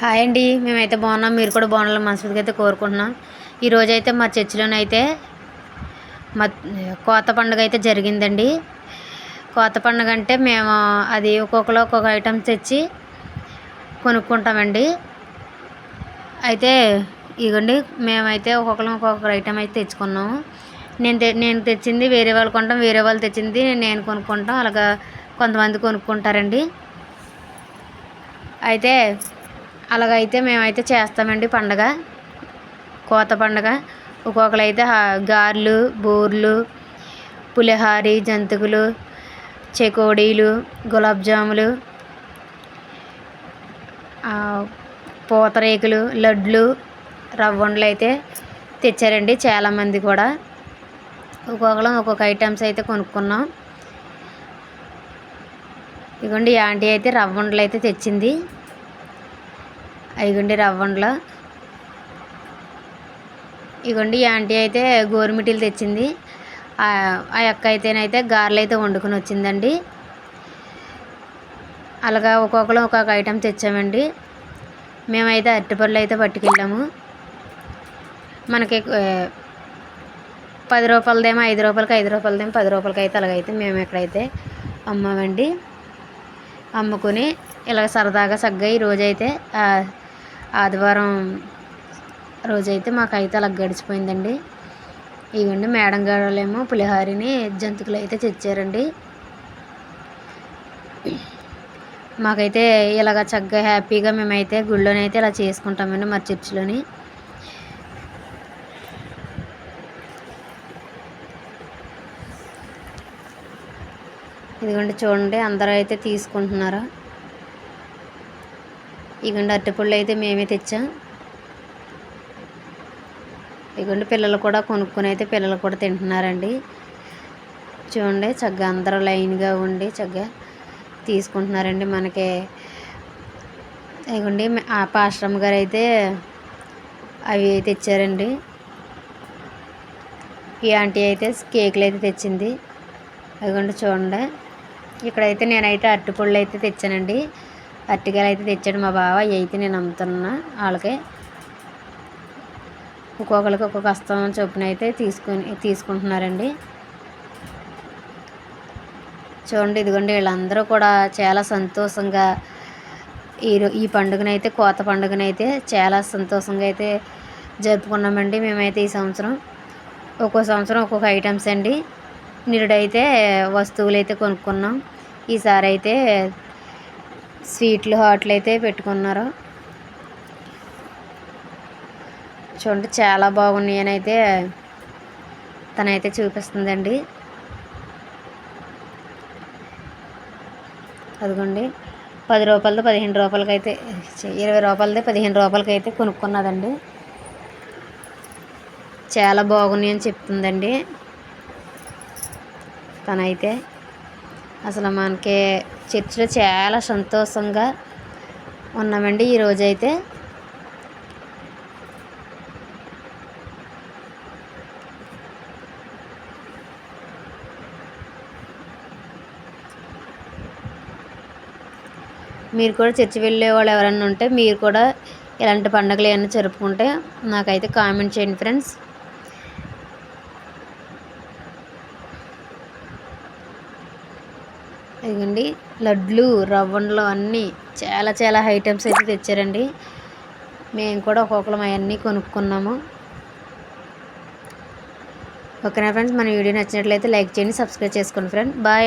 Hi అండి మేమైతే బాగున్నాం. మీరు కూడా బాగుండాలని మనస్ఫూర్తిగా అయితే కోరుకుంటున్నాం. ఈరోజు అయితే మా చర్చిలోనైతే మా కోత పండుగ అయితే జరిగిందండి. కోత పండుగ అంటే మేము అది ఒక్కొక్కరు ఒక్కొక్క ఐటమ్ తెచ్చి కొనుక్కుంటామండి. అయితే ఇగోండి మేమైతే ఒక్కొక్కరు ఒక్కొక్క ఐటెం అయితే తెచ్చుకున్నాము. నేను తె నేను తెచ్చింది వేరే వాళ్ళు కొంటాం వేరే వాళ్ళు తెచ్చింది నేను కొనుక్కుంటాం. అలాగా కొంతమంది కొనుక్కుంటారండి. అయితే అలాగైతే మేమైతే చేస్తామండి పండగ కోత పండగ. ఒక్కొక్కరు అయితే గారెలు బూర్లు పులిహారి జంతికలు చెకోడీలు గులాబ్ జాములు పూతరేకులు లడ్లు రవ్వండ్లు అయితే తెచ్చారండి చాలామంది కూడా. ఒక్కొక్కరు ఒక్కొక్క ఐటమ్స్ అయితే కొనుక్కున్నాం. ఇదిగోండి ఆంటీ అయితే రవ్వండ్లు అయితే తెచ్చింది. ఇగోండి రవ్వండ్లో. ఇగోండి ఆంటీ అయితే గోరుమిటీలు తెచ్చింది. ఆ యొక్క అయితేనైతే గారెలు అయితే వండుకొని వచ్చిందండి. అలాగా ఒక్కొక్కరు ఒక్కొక్క ఐటెం తెచ్చామండి. మేమైతే అరటిపళ్ళు అయితే పట్టుకెళ్ళాము. మనకి పది రూపాయలదేమో ఐదు రూపాయలకి ఐదు రూపాయలదేమో పది రూపాయలకి అయితే అలాగైతే మేము ఎక్కడైతే అమ్మామండి. అమ్ముకొని ఇలా సరదాగా సగ్గా ఈ రోజైతే ఆదివారం రోజైతే మాకైతే అలా గడిచిపోయిందండి. ఇవ్వండి మేడం గారులేమో పులిహారిని జంతికలు అయితే తెచ్చారండి. మాకైతే ఇలాగ చక్కగా హ్యాపీగా మేమైతే గుళ్ళోనైతే ఇలా చేసుకుంటామండి మా చర్చిలోని. ఇదిగోండి చూడండి అందరూ అయితే తీసుకుంటున్నారు? ఇగోండి అరటిపళ్ళు అయితే మేమే తెచ్చాం. ఇగోండి పిల్లలు కూడా కొనుక్కొని అయితే పిల్లలు కూడా తింటున్నారండి. చూడండి చక్కగా అందరూ లైన్గా ఉండి చక్కగా తీసుకుంటున్నారండి మనకి. ఇగోండి ఆ పాశ్రమ్ గారు అయితే అవి తెచ్చారండి. ఈ ఆంటీ అయితే కేకులు అయితే తెచ్చింది. అదిగోండి చూడండి. ఇక్కడైతే నేనైతే అరటిపళ్ళు అయితే తెచ్చానండి. అరటికాయలు అయితే తెచ్చాడు మా బావ. అయితే నేను అమ్ముతున్నా వాళ్ళకి. ఒక్కొక్కరికి ఒక్కొక్క హస్తం చొప్పున అయితే తీసుకొని తీసుకుంటున్నారండి. చూడండి ఇదిగోండి వీళ్ళందరూ కూడా చాలా సంతోషంగా ఈ ఈ పండుగనైతే కోత పండుగనైతే చాలా సంతోషంగా అయితే జరుపుకున్నామండి మేమైతే ఈ సంవత్సరం. ఒక్కో సంవత్సరం ఒక్కొక్క ఐటమ్స్ అండి. నిరుడైతే వస్తువులు అయితే కొనుక్కున్నాం. ఈసారి అయితే స్వీట్లు హాట్లు అయితే పెట్టుకున్నారు. చూడండి చాలా బాగున్నాయి అని అయితే తనైతే చూపిస్తుందండి. అదిగోండి పది రూపాయలది పదిహేను రూపాయలకి అయితే ఇరవై రూపాయలది పదిహేను రూపాయలకి అయితే కొనుక్కున్నదండి. చాలా బాగున్నాయి అని చెప్తుందండి. తనైతే అసలు మనకి చర్చిలో చాలా సంతోషంగా ఉన్నామండి ఈరోజైతే మీరు కూడా చర్చి వెళ్ళే వాళ్ళు ఎవరైనా ఉంటే మీరు కూడా ఇలాంటి పండుగలు ఏమైనా జరుపుకుంటే నాకైతే కామెంట్ చేయండి ఫ్రెండ్స్. ఇదిగండి లడ్లు రవ్వండ్లు అన్నీ చాలా చాలా ఐటమ్స్ అయితే తెచ్చారండి. మేము కూడా ఒక్కొక్కరం అవన్నీ కొనుక్కున్నాము. ఓకేనా ఫ్రెండ్స్? మన వీడియో నచ్చినట్లయితే లైక్ చేయండి సబ్స్క్రైబ్ చేసుకోండి ఫ్రెండ్. బాయ్.